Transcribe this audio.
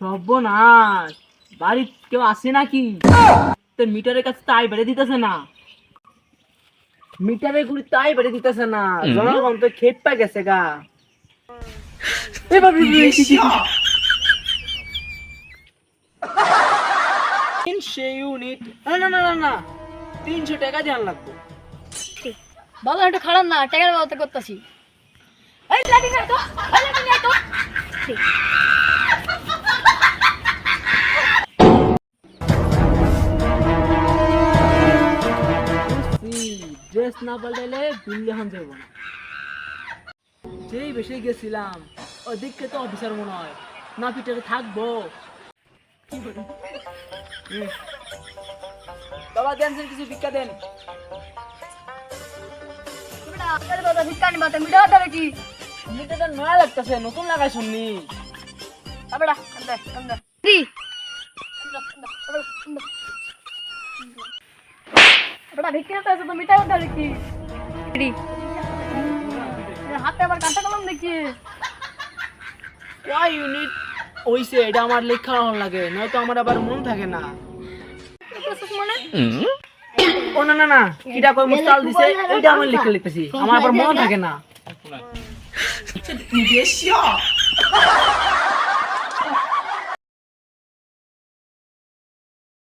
সর্বনাশ। বাড়ির কেউ আসে নাকি? তো মিটারের কাছে তাই বেড়ে দিতেছে না। মিটারের গুলি তাই বেড়ে দিতেছে না। জনগণ তো খেপ গেছে গা। তিনশো ইউনিট। না না না না না। তিনশো টাকা ধ্যান লাগবে বাবা একটু খারাপ না। টাকার ব্যবস্থা করতেছি। এই লাঠি তো। ড্রেস না পাল্টাইলে বিল্লে হন যাব না। যেই বেশি গেছিলাম ওদিককে তো অফিসার মনে হয় না পিটারে থাকব। বাবা দেন কিছু ভিক্ষা দেন। ভিক্ষা কি? নয়া লাগতেছে নতুন লাগাই শুননি দি। বেটা ভিক্ষা তো আছে তো মিটা দাও কি হাতে আবার কাঁটা কলম দেখছি কয় ইউনিট হইছে এটা আমার লেখা হল লাগে নয়তো আমার আবার মন থাকে না। মানে? ও না না না কিটা কই মুস্তাল দিছে এইটা আমার লিখে লিখতেছি আমার আবার মন থাকে না।